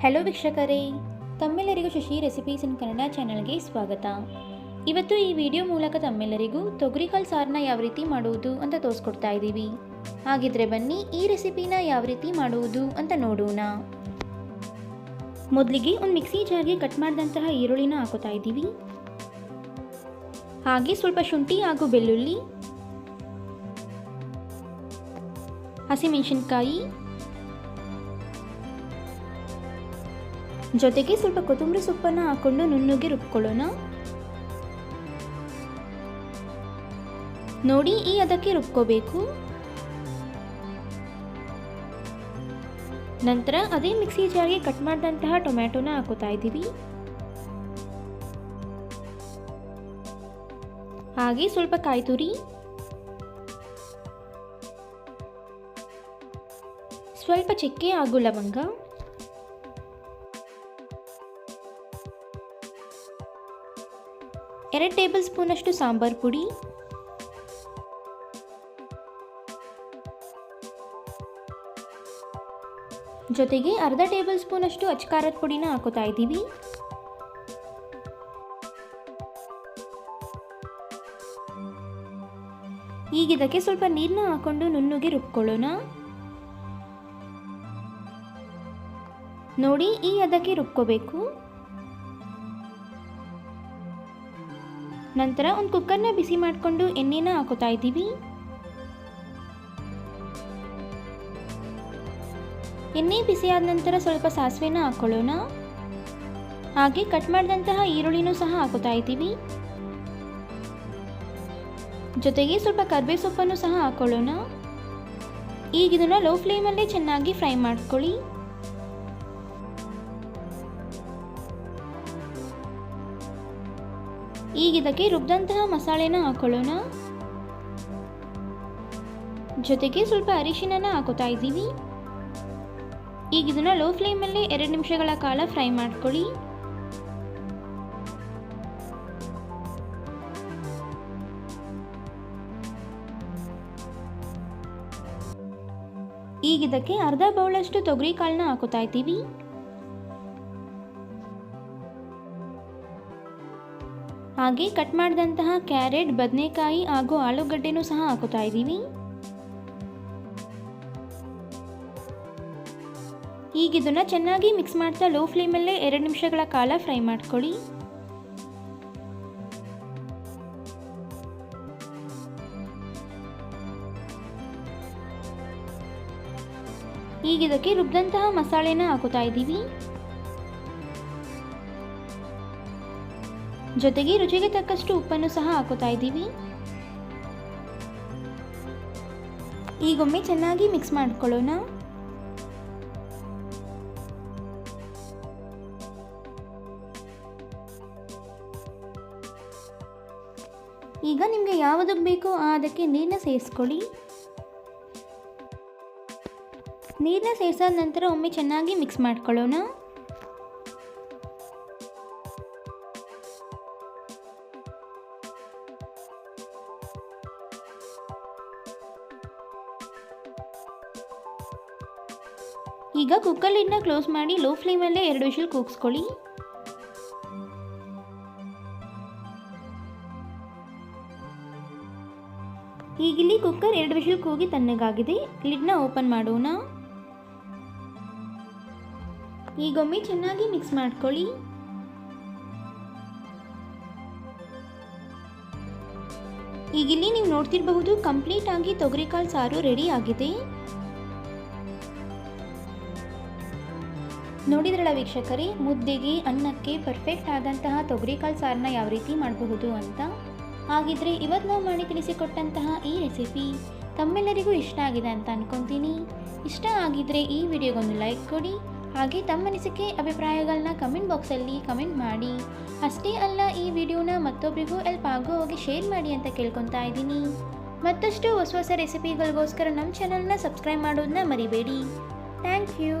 Hello ವೀಕ್ಷಕರೇ, ತಮ್ಮೆಲ್ಲರಿಗೂ Shashi recipes ಇನ್ ಕನ್ನಡ ಚಾನಲ್ಗೆ ಸ್ವಾಗತ. ಇವತ್ತು ಈ ವಿಡಿಯೋ ಮೂಲಕ ತಮ್ಮೆಲ್ಲರಿಗೂ ತೊಗರಿಕಾಳು ಸಾರನ್ನ ಯಾವ ರೀತಿ ಮಾಡುವುದು ಅಂತ ತೋರಿಸ್ಕೊಡ್ತಾ ಇದ್ದೀವಿ. ಹಾಗಿದ್ರೆ ಬನ್ನಿ ಈ ರೆಸಿಪಿನ ಯಾವ ರೀತಿ ಮಾಡುವುದು ಅಂತ ನೋಡೋಣ. ಮೊದಲಿಗೆ ಒಂದು ಮಿಕ್ಸಿ ಜಾರ್ಗೆ ಕಟ್ ಮಾಡಿದಂತಹ ಈರುಳ್ಳಿನ ಹಾಕೋತಾ ಇದ್ದೀವಿ. ಹಾಗೆ ಸ್ವಲ್ಪ ಶುಂಠಿ ಹಾಗೂ ಬೆಳ್ಳುಳ್ಳಿ, ಹಸಿಮೆಣಸಿನ್ಕಾಯಿ ಜೊತೆಗೆ ಸ್ವಲ್ಪ ಕೊತ್ತಂಬರಿ ಸೊಪ್ಪನ್ನು ಹಾಕೊಂಡು ನುಣ್ಣಗೆ ರುಬ್ಕೊಳ್ಳೋಣ. ನೋಡಿ, ಈ ಅದಕ್ಕೆ ರುಬ್ಕೋಬೇಕು. ನಂತರ ಅದೇ ಮಿಕ್ಸಿ ಜಾರ್ಗೆ ಕಟ್ ಮಾಡಿದಂತಹ ಟೊಮ್ಯಾಟೊನ ಹಾಕೋತಾ ಇದ್ದೀವಿ. ಹಾಗೆ ಸ್ವಲ್ಪ ಕಾಯ್ತುರಿ ಸ್ವಲ್ಪ ಚಕ್ಕೆ ಹಾಗೂ ಲವಂಗ. ಎರಡು ಟೇಬಲ್ ಸ್ಪೂನಷ್ಟು ಸಾಂಬಾರ್ ಪುಡಿ. ಜೊತೆಗೆ ಅರ್ಧ ಟೇಬಲ್ ಸ್ಪೂನಷ್ಟು ಅಚ್ಕಾರದ ಪುಡಿನ ಹಾಕೋತಾ ಇದ್ದೀವಿ. ಈಗ ಇದಕ್ಕೆ ಸ್ವಲ್ಪ ನೀರನ್ನ ಹಾಕೊಂಡು ನುಣ್ಣಗೆ ರುಬ್ಕೊಳ್ಳೋಣ. ನೋಡಿ, ಈ ಅದಕ್ಕೆ ರುಬ್ಕೋಬೇಕು. ನಂತರ ಒಂದು ಕುಕ್ಕರ್ನ ಬಿಸಿ ಮಾಡಿಕೊಂಡು ಎಣ್ಣೆನ ಹಾಕೋತಾ ಇದ್ದೀವಿ. ಎಣ್ಣೆ ಬಿಸಿ ಆದ ನಂತರ ಸ್ವಲ್ಪ ಸಾಸಿವೆನ ಹಾಕ್ಕೊಳ್ಳೋಣ ಹಾಗೆ ಕಟ್ ಮಾಡಿದಂತಹ ಈರುಳ್ಳಿನೂ ಸಹ ಹಾಕೋತಾ ಇದ್ದೀವಿ. ಜೊತೆಗೆ ಸ್ವಲ್ಪ ಕರ್ಬೇ ಸೊಪ್ಪನ್ನು ಸಹ ಹಾಕ್ಕೊಳ್ಳೋಣ ಈಗ ಇದನ್ನು ಲೋ ಫ್ಲೇಮಲ್ಲೇ ಚೆನ್ನಾಗಿ ಫ್ರೈ ಮಾಡ್ಕೊಳ್ಳಿ. ಈಗ ಇದಕ್ಕೆ ರುಬ್ಬಿದಂತಹ ಮಸಾಲೆನ ಹಾಕೊಳ್ಳೋಣ. ಜೊತೆಗೆ ಸ್ವಲ್ಪ ಅರಿಶಿನ ಹಾಕೋತಾ ಇದ್ದೀವಿ. ಈಗ ಇದನ್ನ ಲೋ ಫ್ಲೇಮಲ್ಲಿ ಎರಡು ನಿಮಿಷಗಳ ಕಾಲ ಫ್ರೈ ಮಾಡ್ಕೊಳ್ಳಿ. ಈಗ ಇದಕ್ಕೆ ಅರ್ಧ ಬೌಳಷ್ಟು ತೊಗರಿ ಕಾಳನ್ನ ಹಾಕೋತಾ ಇದ್ದೀವಿ. ಹಾಗೆ ಕಟ್ ಮಾಡಿದಂತಹ ಕ್ಯಾರೆಟ್, ಬದನೆಕಾಯಿ ಹಾಗೂ ಆಲೂಗಡ್ಡೆನೂ ಸಹ ಹಾಕೋತಾ ಇದ್ದೀವಿ. ಈಗ ಇದನ್ನು ಚೆನ್ನಾಗಿ ಮಿಕ್ಸ್ ಮಾಡ್ತಾ ಲೋ ಫ್ಲೇಮಲ್ಲೇ ಎರಡು ನಿಮಿಷಗಳ ಕಾಲ ಫ್ರೈ ಮಾಡ್ಕೊಳ್ಳಿ. ಈಗ ಇದಕ್ಕೆ ರುಬ್ಬಿದಂತಹ ಮಸಾಲೆನ ಹಾಕುತ್ತಾ ಇದ್ದೀವಿ. ಜೊತೆಗೆ ರುಚಿಗೆ ತಕ್ಕಷ್ಟು ಉಪ್ಪನ್ನು ಸಹ ಹಾಕೋತಾ ಇದ್ದೀವಿ. ಈಗೊಮ್ಮೆ ಚೆನ್ನಾಗಿ ಮಿಕ್ಸ್ ಮಾಡ್ಕೊಳ್ಳೋಣ. ಈಗ ನಿಮಗೆ ಯಾವುದಕ್ಕೆ ಬೇಕೋ ಅದಕ್ಕೆ ನೀರನ್ನ ಸೇರಿಸ್ಕೊಳ್ಳಿ. ನೀರನ್ನ ಸೇರಿಸಾದ ನಂತರ ಒಮ್ಮೆ ಚೆನ್ನಾಗಿ ಮಿಕ್ಸ್ ಮಾಡ್ಕೊಳ್ಳೋಣ. ಈಗ ಕುಕ್ಕರ್ ಲಿಡ್ನ ಕ್ಲೋಸ್ ಮಾಡಿ ಲೋ ಫ್ಲೇಮಲ್ಲೇ ಎರಡು ವಿಷಲ್ ಕೂಗಿಸ್ಕೊಳ್ಳಿ. ಈಗಿಲ್ಲಿ ಕುಕ್ಕರ್ ಎರಡು ವಿಷಲ್ ಕೂಗಿ ತಣ್ಣಗಾಗಿದೆ. ಲಿಡ್ನ ಓಪನ್ ಮಾಡೋಣ. ಈಗೊಮ್ಮೆ ಚೆನ್ನಾಗಿ ಮಿಕ್ಸ್ ಮಾಡ್ಕೊಳ್ಳಿ. ಈಗಿಲ್ಲಿ ನೀವು ನೋಡ್ತಿರಬಹುದು ಕಂಪ್ಲೀಟ್ ಆಗಿ ತೊಗರಿಕಾಳು ಸಾರು ರೆಡಿ ಆಗಿದೆ. ನೋಡಿದ್ರಲ್ಲ ವೀಕ್ಷಕರಿ, ಮುದ್ದೆಗೆ, ಅನ್ನಕ್ಕೆ ಪರ್ಫೆಕ್ಟ್ ಆದಂತಹ ತೊಗರಿಕಾಳು ಸಾರನ್ನ ಯಾವ ರೀತಿ ಮಾಡಬಹುದು ಅಂತ? ಹಾಗಿದ್ರೆ ಇವತ್ತು ನಾವು ಮಾಡಿ ತಿಳಿಸಿಕೊಟ್ಟಂತಹ ಈ ರೆಸಿಪಿ ತಮ್ಮೆಲ್ಲರಿಗೂ ಇಷ್ಟ ಆಗಿದೆ ಅಂತ ಅನ್ಕೊತೀನಿ. ಇಷ್ಟ ಆಗಿದ್ರೆ ಈ ವಿಡಿಯೋಗೊಂದು ಲೈಕ್ ಕೊಡಿ, ಹಾಗೆ ತಮ್ಮ ಅನಿಸಿಕೆ ಅಭಿಪ್ರಾಯಗಳನ್ನ ಕಮೆಂಟ್ ಬಾಕ್ಸಲ್ಲಿ ಕಮೆಂಟ್ ಮಾಡಿ. ಅಷ್ಟೇ ಅಲ್ಲ, ಈ ವಿಡಿಯೋನ ಮತ್ತೊಬ್ಬರಿಗೂ ಎಲ್ಪ್ ಆಗೋ ಹೋಗಿ ಶೇರ್ ಮಾಡಿ ಅಂತ ಕೇಳ್ಕೊತಾ ಇದ್ದೀನಿ. ಮತ್ತಷ್ಟು ಹೊಸ ಹೊಸ ರೆಸಿಪಿಗಳಿಗೋಸ್ಕರ ನಮ್ಮ ಚಾನಲ್ನ ಸಬ್ಸ್ಕ್ರೈಬ್ ಮಾಡೋದನ್ನ ಮರಿಬೇಡಿ. Thank you